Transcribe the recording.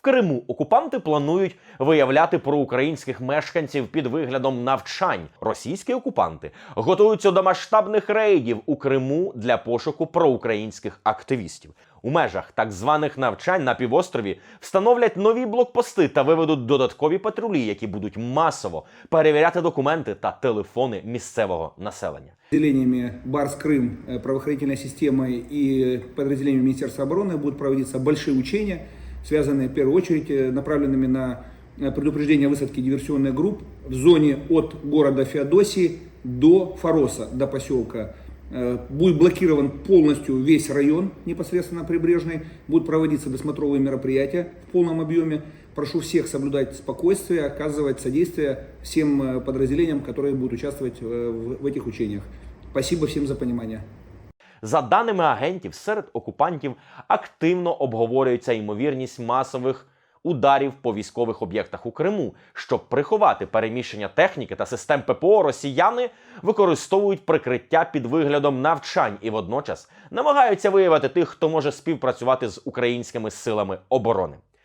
В Криму окупанти планують виявляти проукраїнських мешканців під виглядом навчань. Російські окупанти готуються до масштабних рейдів у Криму для пошуку проукраїнських активістів. У межах так званих навчань на півострові встановлять нові блокпости та виведуть додаткові патрулі, які будуть масово перевіряти документи та телефони місцевого населення. Подразделениями Барс Крым, э, правоохранительной системой и подразделениями Министерства обороны будут проводиться большие учения, Связанные в первую очередь э, направленными на э, предупреждение высадки диверсионных групп в зоне от города Феодосии до Фароса, до поселка. Э, Будет блокирован полностью весь район непосредственно прибрежный, будут проводиться досмотровые мероприятия в полном объеме. Прошу всех соблюдать спокойствие, оказывать содействие всем подразделениям, которые будут участвовать в этих учениях. Спасибо всем за понимание. За даними агентів, серед окупантів активно обговорюється ймовірність масових ударів по військових об'єктах у Криму. Щоб приховати переміщення техніки та систем ППО, росіяни використовують прикриття під виглядом навчань і водночас намагаються виявити тих, хто може співпрацювати з українськими силами оборони.